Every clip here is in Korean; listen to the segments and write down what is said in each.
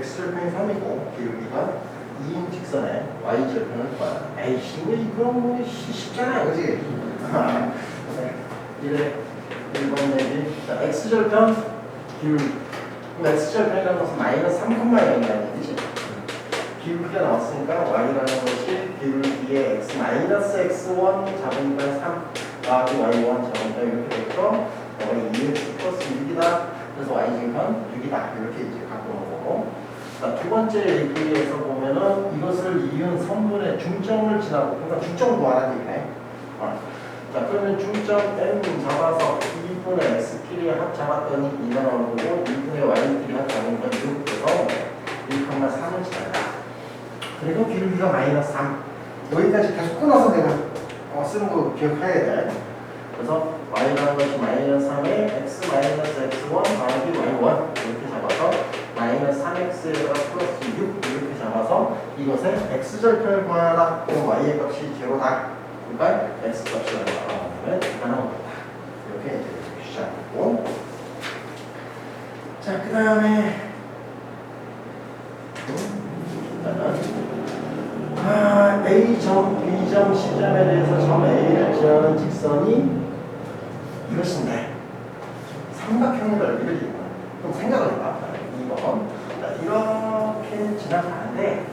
x절편이 3이고 기울기가 2인 직선에 y절편을 구하라. 에이씨, 뭐 이건 뭐 시- 쉽잖아요, 그지? 아, 네. 이래 1번 내기. 자, x절편 기울기. x절편이라는 것은 마이너스 3,0이라는 얘기지? 기울기가 나왔으니까 y라는 것이 기울기의 x 마이너스 x1 잡으니까 3 더하기 y1 잡으니까 이렇게 됐고 y 2x 플러스 6이다 그래서 y제곱은 6이다 이렇게 이제 갖고 오는 거고 자, 두 번째 얘기에서 보면은 이것을 이은 선분의 중점을 지나고 그러니까 중점 구하라는 얘기네. 어. 자 그러면 중점 m 잡아서 2분의 x끼리 합 잡았더니 2가 나오는 거고 2분의 y끼리 합 잡으니까 6 그래서 1,3을 지나가 그리고 기울기가 마이너스 3 여기까지 계속 끊어서 내가 어, 쓰는 거 기억해야 돼. 그래서 y라는 것이 마이너스 3에 x 마이너스 x1 더하기 y1 이렇게 잡아서 3x에다가 플러스 6 이렇게 잡아서 구하라 그럼 y의 값이 제로다 그러니까 x 값이 얼마나 이가 나온다 이렇게 이제 시작하고 자 그 다음에 아, A점, B점, C점에 대해서 점 A를 지나는 직선이 이것인데 삼각형의 넓이를 이용해. 그럼 생각을 해봐. 2번. 자, 이렇게 지나가는데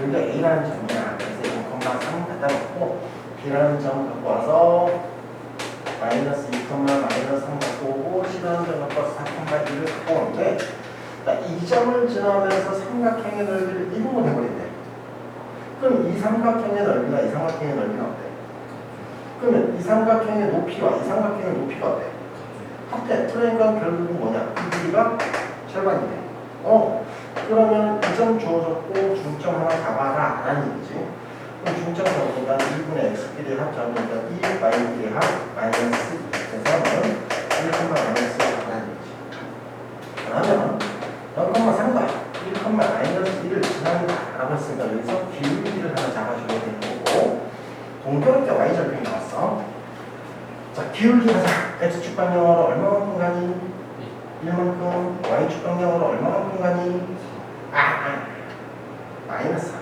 여기가 A라는 점이야. 그래서 0,3 갖다 놓고 B라는 점 갖고 와서 마이너스 2, 마이너스 3 갖고 오고 C라는 점 갖고 와서 4,1을 갖고 오는데 자, 이 점을 지나면서 삼각형의 넓이를 이동을 해버린대. 그럼 이 삼각형의 넓이나 이 삼각형의 넓이는 어때? 그러면 이 삼각형의 높이와 이 삼각형의 높이가 어때? 같아. 그러니까 결국은 뭐냐? 이 길이가 절반이네. 어. 그러면 이점 주어졌고 중점 하나 잡아라 라는 얘기지. 그럼 중점 잡으니까 1분의 x끼리 합 잡으니까 2 y끼리 합 마이너스 2 그래서 1, 마이너스 4라는 얘기지. 그러면 0,3과 1, 마이너스 1을 지난다 라고 했으니까 여기서 기울기를 하나 잡아줘야 되는 거고 동그랗게 y절편이 나왔어 자 기울기 하자 x축 방향으로 얼마만큼 가니? 1만큼 y축 방향으로 얼마만큼 가니? 아, 아 마이너스 4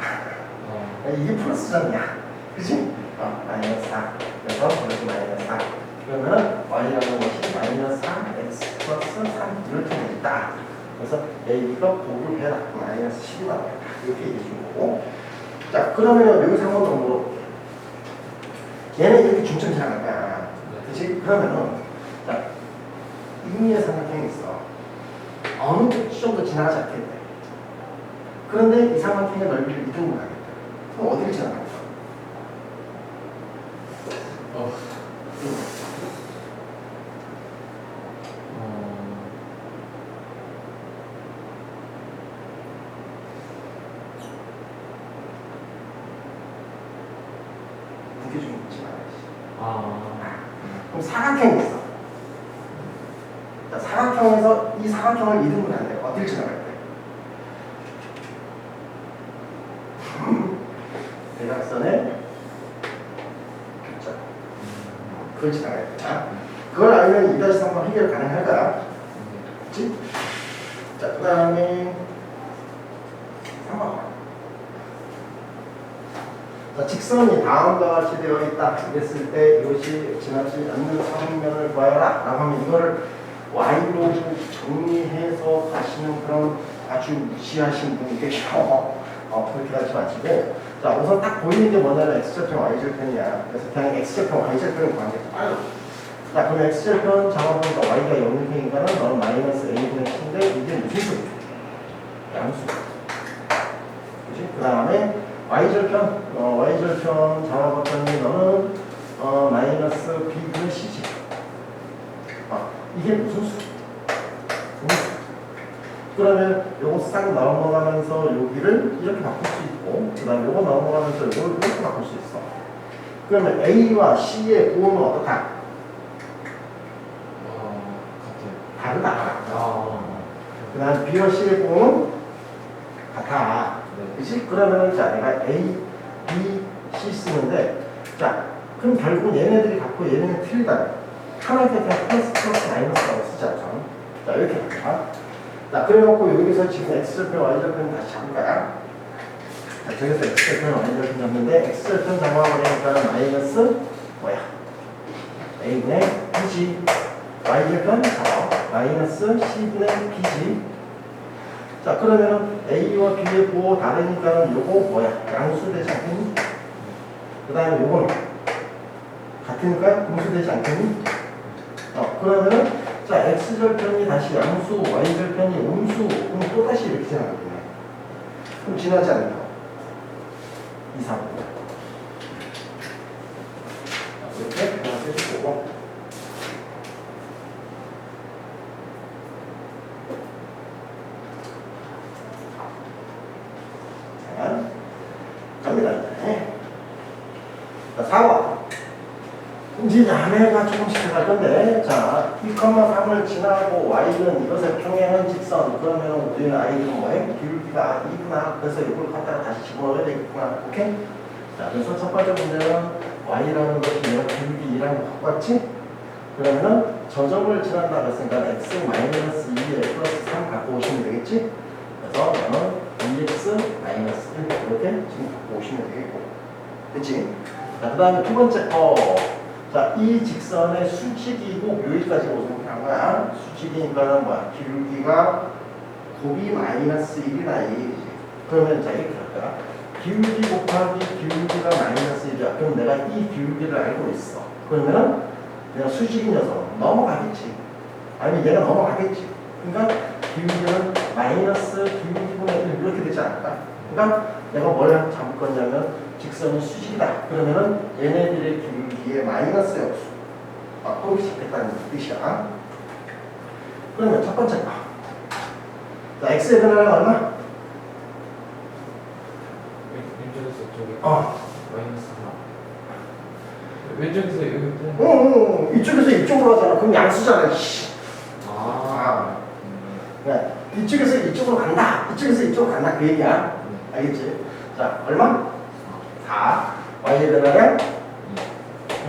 이게 플러스잖냐 그지? 어, 마이너스 4 그래서 이렇게 마이너스 4 그러면 y라는 것이 마이너스 4 x 플러스 3 이렇게 되겠다 그래서 A가 9를 해라. 마이너스 10이 나와요. 이렇게 얘기해 준 거고. 자, 그러면 여기서 한번 더 물어볼게. 얘는 이렇게 중점 지나갈 거야. 그치? 그러면은, 자, 임의의 삼각형이 있어. 어느 정도 지나가지 않겠대. 그런데 이 삼각형의 넓이를 이동을 하겠대. 그럼 어디를 지나갈까? 어. 음. 무게 좀 있지 말아야지. 아. 그럼 사각형이 있어. 자, 사각형을 이등분 하는데 어딜 지나갈 때? 대각선의 교점. 그걸 지나가야 돼. 자, 그걸 알면 2-3번 해결 가능할 거야. 그치? 자, 그 다음에 3번. 자, 직선이 다음과 같이 되어 있다 그랬을 때 이것이 지나지 않는 삼면을 구하여라 라고 하면 이거를 y로 정리해서 가시는 그런 아주 무시하신 분이 계셔 어, 그렇게 하지 마시고 자 우선 딱 보이는 게 뭐냐면 x절편 y절편이야 그래서 그냥 x절편 y절편을 구하는 게 빨라 자 그럼 x절편 잡아보니까 y가 0이니까는 너는 마이너스 a분의 10인데 이게 무슨 소리야 양수 그지? 그 다음에 y절편, 어, y절편 잡아봤더니 너는 어, 마이너스 b분의 c지. 아, 이게 무슨 수? 그러면 요거 싹 넘어가면서 여기를 이렇게 바꿀 수 있고 그 다음에 요거 넘어가면서 요걸 이렇게 바꿀 수 있어. 그러면 a와 c의 부호는 어떻다? 어. 다르다. 아. 그 다음 b와 c의 부호는 같아. 네. 그치? 그러면은 자 내가 A, B, C 쓰는데 자 그럼 결국 얘네들이 갖고 얘네는 틀리다 하나에 그냥 플러스 플러스 마이너스라고 쓰지 않죠 자 이렇게 갈까 자, 그래놓고 여기서 지금 x절편, y절편 다시 잡을 거야. 자, 저기서 x절편, y절편 잡는데 x절편 잡아버리니까 마이너스 뭐야? a분의 bg y절편 잡아. 마이너스 c분의 bg 자, 그러면은 a와 b의 부호 다르니까 요거 뭐야? 양수 되지 않겠니? 그 다음에 요건 같으니까 음수되지 않겠니? 어, 그러면은 자 x절편이 다시 양수, y절편이 음수 그럼 또 다시 이렇게 지나가겠네 그럼 지나지 않을까? 2, 3 이렇게 변화 해줄 거고 자 갑니다 이제 자 4번 이제 야매가 조금씩 들어갈 건데, 자, 2,3을 지나고 y는 이것을 평행한 직선, 그러면 우리는 i는 뭐해? 기울기가 2구나. 그래서 이걸 갖다가 다시 집어넣어야 되겠구나. 오케이? 자, 그래서 첫 번째 문제는 y라는 것이 내가 기울기 2라는 거 갖고 왔지? 그러면은 저점을 지난다 그랬으니까 x 마이너스 2에 플러스 3 갖고 오시면 되겠지? 그래서 너는 2x 마이너스 1 이렇게 지금 갖고 오시면 되겠고. 됐지? 자, 그 다음에 두 번째 거. 자, 이 직선의 수직이고 묘기까지 오는 한 거야. 수직이니까는 뭐야? 기울기가 곱이 마이너스 1이다 이 얘기지. 그러면 자 이렇게 할 거야. 기울기 곱하기 기울기가 마이너스 1이야. 그럼 내가 이 기울기를 알고 있어. 그러면은 내가 수직인 녀석은 넘어가겠지. 아니 얘가 넘어가겠지. 그러니까 기울기는 마이너스 기울기분의 1 이렇게 되지 않을까? 그러니까 내가 뭘 잡을 거냐면 직선은 수직이다. 그러면은 얘네들의 기울기에 마이너스 역수. 아, 또 잡겠다는 뜻이야. 그러면 첫 번째 거. 자, x의 변화량 얼마? 왼쪽에서 저기 어. 마이너스 4 왼쪽에서 여기 응, 또 응, 응. 이쪽에서 이쪽으로 하잖아. 그럼 양수잖아. 씨. 아, 네. 이쪽에서 이쪽으로 간다. 이쪽에서 이쪽으로 간다. 그 얘기야. 알겠지? 자, 얼마? 4. y의 변화량?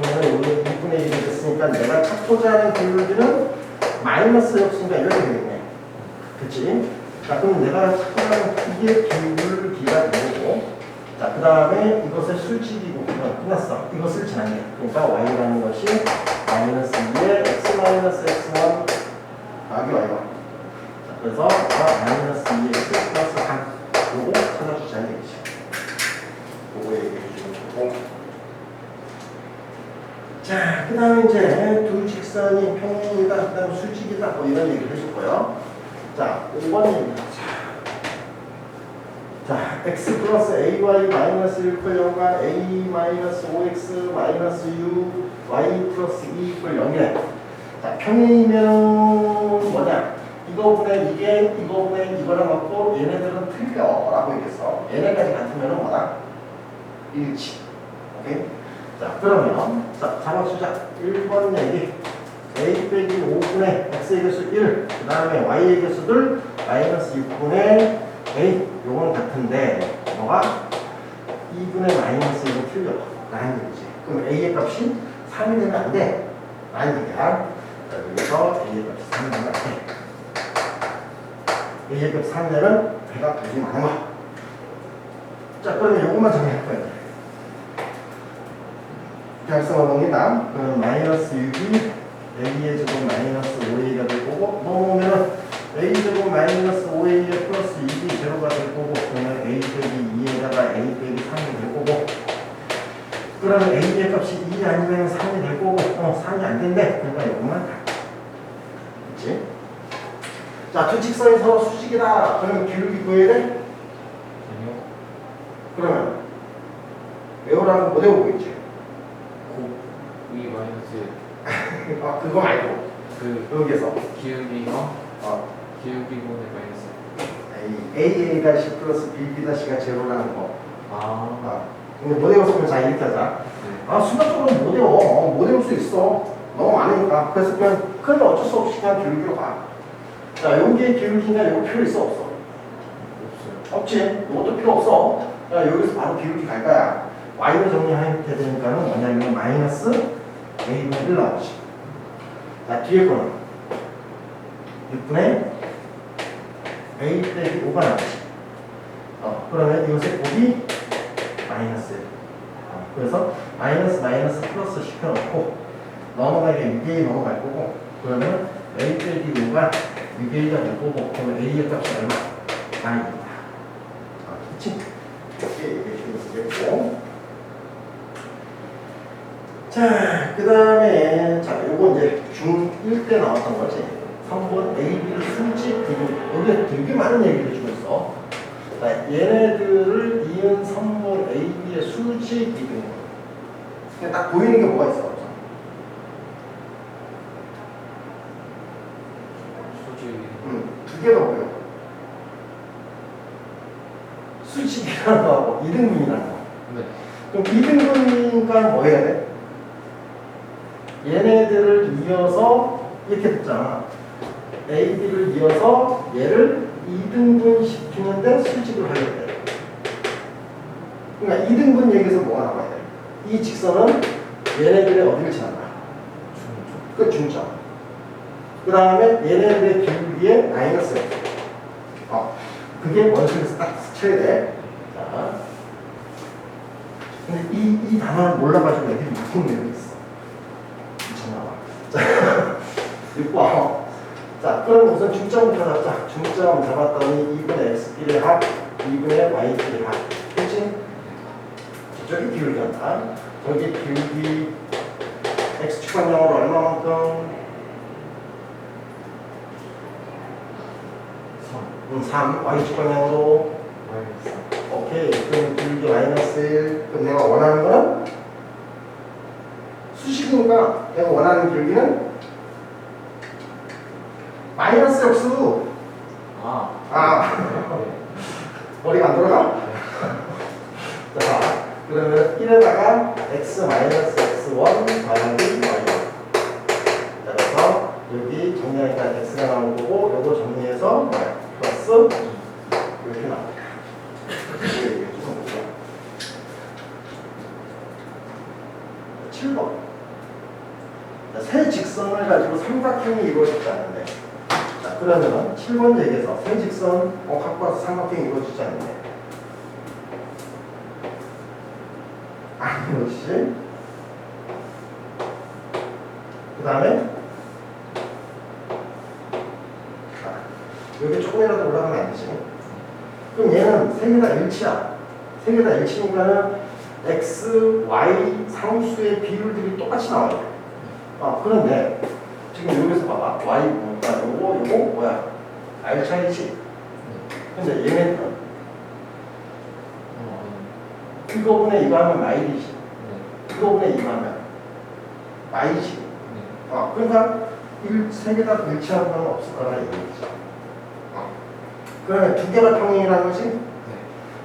그러면 우리 2분의 1이 됐으니까 내가 찾고자 하는 기울기는 마이너스 역수니까 이렇게 되겠네. 그치? 자, 그럼 내가 찾고자 하는 이게 기울기가 되고, 자, 그 다음에 이것의 수직이고, 끝났어. 이것을 게. 그러니까 y라는 것이 마이너스 2에 x 마이너스 x1 더하기 y가. 자, 그래서 아, 마이너스 2에 x 플러스 3. 요거 찾아주자는 얘기죠. 요거 얘기해 주시면 좋고. 자, 그 다음에 이제 두 직선이 평행이다, 그 다음 수직이다, 뭐 이런 얘기를 거예요. 자, 5번 얘기입니다. 자, x 플러스 ay 마이너스 1과 a 마이너스 5x 마이너스 u y 플러스 2 이퀄 0이래. 자, 평행이면 뭐냐? 이거분의 이게 이거분의 이거랑 맞고 얘네들은 틀려 라고 얘기했어. 얘네까지 같으면 뭐다? 일치. 오케이? 자, 그러면 자, 잡아주자. 1번 얘기. a 빼기 5분의 x의 개수 1, 그 다음에 y의 개수들 마이너스 6분의 a, 요건 같은데 뭐가 2분의 마이너스 1은 틀려. 라는 얘기지. 그럼 a의 값이 3이 되면 안 돼. 라는 얘기야. 자, 여기서 a의 값이 3이 되면 안 돼. a의 값 3이 되면 배가 되지 거야. 자, 그러면 요것만 정리할 거야. 넘긴다. 그럼 마이너스 6이 a의 제곱 마이너스 5a가 될 거고 넘어오면은 a 제곱 마이너스 5a에 플러스 6이 제로가 될 거고 그러면 a 빼기 2에다가 a 빼기 3이 될 거고 그러면 a의 값이 2 아니면 3이 될 거고 어 3이 안 된대 그러니까 이것만 다 그치? 자, 두 직선이 서로 수직이다. 그러면 기울기 구해야 돼? 아니요 그러면 외우라고 못 외우고 있지. 곱이 마이너스 아, 그거 말고 그 여기에서 기울기가 어, 기울기 분의 마이너스 A, A 다시 플러스 B, B 다시가 제로라는 거. 아, 아, 근데 못 외웠으면 자 이렇게 하자. 아, 순간적으로 못 외워. 어, 못 외울 수 있어. 너무 많으니까. 그래서 그냥 그러면 어쩔 수 없이 그냥 기울기로 가. 자, 여기에 기울기냐 이거 필요 있어 없어? 없어요 없지. 이것도 필요 없어. 야, 여기서 바로 기울기 갈 거야. y로 정리하게 되니까는 뭐냐면 마이너스 a분의 1 나오지. 자, 뒤에 거는 6분의 a 빼기 5가 나오지. 어, 그러면 이것의 곱이 마이너스 1. 어, 그래서 마이너스 마이너스 플러스 시켜놓고 넘어가게 6개이 넘어갈 거고 그러면 a 빼기 5가 6개이가 될 거고 그러면 a의 값이 얼마? 아입니다. 아, 그치? 이렇게 얘기해 주겠고 자, 그 다음에, 자, 요거 이제 중1 때 나왔던 거지. 3번 A, B를 수직 비교. 여기 되게 많은 얘기를 주고 있어. 자, 얘네들을 이은 3번 A, B의 수직 비교. 그냥 딱 보이는 게 뭐가 있어? 음, 두 개가 보여. 수직이라는 거하고 이등분이라는 거. 네. 그럼 이등분이니까 뭐 해야 돼? 얘네들을 이어서 이렇게 됐잖아. A, B를 이어서 얘를 이등분 시키는데 수직을 하려고 돼. 그러니까 이등분 얘기에서 뭐가 나와야 돼? 이 직선은 얘네들의 어디를? 중점 그 중점. 그 다음에 얘네들의 길이에 마이너스. 어, 그게 원식에서 딱 스쳐야 돼. 자. 근데 이, 이 단어를 몰라가지고 애들이 묶은 내용이 6번. 자, 그럼 우선 중점부터 잡자. 중점 잡았더니 2분의 x끼리 합, 2분의 y끼리 합. 그치? 기울기 한다. 저기 기울기 x축방향으로 얼마만큼? 3 음, 3, y축방향으로 마이너스 오케이. 그럼 기울기 마이너스 1. 그럼 내가 원하는 거는 수 식이니까 내가 원하는 기울기는 마이너스 역수. 아 아, 머리가 안 돌아가? 자, 그러면 1에다가 x 마이너스 x1 더하기 y. 그래서 여기 정리하니까 x가 나온 거고, 요거 정리해서 y 플러스 이렇게 나옵니다. 이거 얘기해 주면 뭐죠? 7번. 세 직 선을 가지고 삼각형이 이루어졌다는데. 자, 그러면 7번 얘기에서 세 직선, 어, 와서 삼각형이 이루어지지 않는데. 아니지. 그 다음에, 여기 조금이라도 올라가면 안 되지. 그럼 얘는 세 개 다 일치야. 세 개 다 일치니까는 x, y 상수의 비율들이 똑같이 나와요. 아, 그런데 지금 여기서 봐봐. y 보니까 요거, 요거 뭐야? r 차이지. 근데 얘네는 어 이거 분의 이거 하면 마일이지. 네. 이거 분의 이거 하면 마이지. 네. 아, 그러니까 세개 다 일치하는 건 없을 거라 얘기죠. 어. 그러면 두 개가 평행이라는 거지? 네.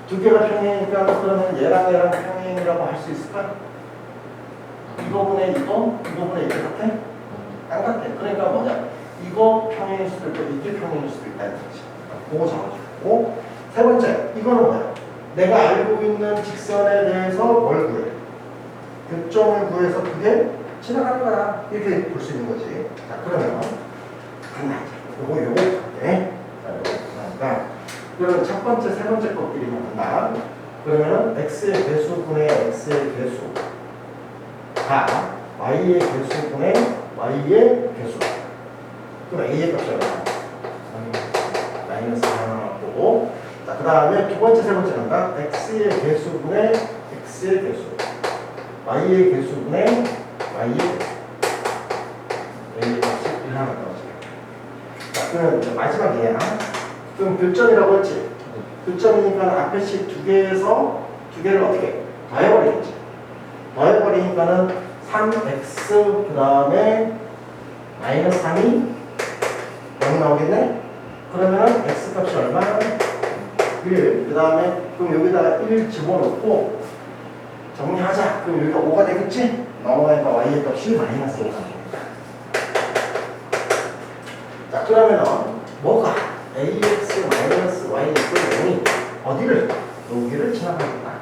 두 개가 평행이니까 그러면 얘랑 얘랑 평행이라고 할 수 있을까? 이거 분의 이거, 이거 분의 이거 같아? 같아. 그러니까 뭐냐? 이거 평행일 수도 있고 이게 평행일 수도 있다는 거지. 그거 잡아주고 세 번째, 이거는 뭐야? 내가 알고 있는 직선에 대해서 뭘 구해? 교점을 구해서 그게 지나가는 거야. 이렇게 볼 수 있는 거지. 자, 그러면 하나, 요거 요거 네. 그러니까 그러면 첫 번째, 세 번째 것끼리만 한다. 그러면은 x의 배수분의 x의 배수 다 y의 개수분의 y의 개수. 그럼 a의 값이 얼마? 마이너스 하나 나왔고. 자, 그 다음에 두 번째, 세 번째 간다. x의 개수분의 x의 개수. y의 개수분의 y의 a의 값이 1 하나 나오지. 자, 그러면 이제 마지막이야. 그럼 교점이라고 했지? 교점이니까 앞에 식두 개에서 두 개를 어떻게 더해버리겠지. 더해버리니까는 3x 그 다음에 마이너스 3이 0 나오겠네? 그러면 x 값이 얼마? 1. 그 다음에 그럼 여기다가 1 집어넣고 정리하자. 그럼 여기가 5가 되겠지? 넘어가니까 y의 값이 마이너스 5가 됩니다. 자 그러면은 뭐가 ax 마이너스 y 이퀄 0이 어디를 여기를 지나가겠다.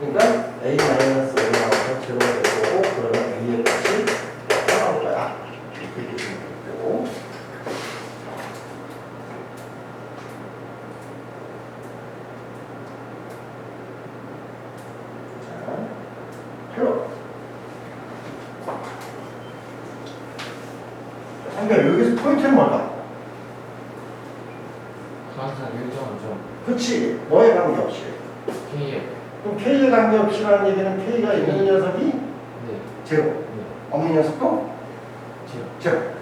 그러니까 a 마이너스 5가 나와서 제로가 될 거고 그러면 a의 값이 나올 거야. 이렇게 보시면 되고 한결 여기서 포인트는 뭘까? 항상 일정하죠. 그치 뭐에 관계없이 K에. 그럼 K에 관계없이라는 얘기는 K가 있는 녀석이 네. 제로. 네. 없는 녀석도 제로. 제로.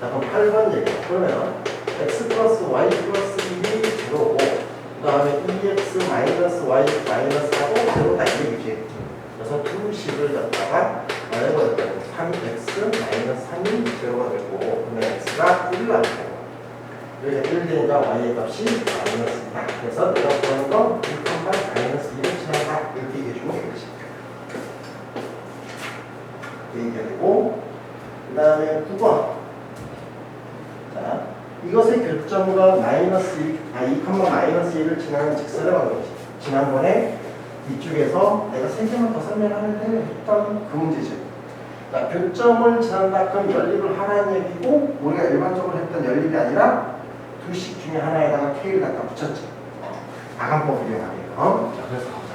자 그럼 8번 얘기 그러면 x 플러스 y 플러스 1이 제로고 그 다음에 2x 마이너스 y 마이너스하고 제로다 이 얘기지. 그래서 두 식을 갖다가 말해버렸다고 3x 마이너스 3이 제로가 되고 그러면 x가 1이 나오고 여기가 1 되니까 y의 값이 마이너스다. 그래서 내가 구하는 건 1,8 마이너스 1을 지나가 이렇게 얘기해주면 되겠지 얘기가 되고 그 다음에 9번 자 이것의 교점과 마이너스 1, 아 2, 마이너스 1을 지나는 직선을 거지 지난번에 이쪽에서 내가 세 개만 더 설명하는데 했던 그 문제지 자 교점을 지난다 그럼 연립을 하라는 얘기고 우리가 일반적으로 했던 연립이 아니라 두식 중에 하나에다가 K를 갖다 붙였지 아간법 이용하게 어? 자, 그래서.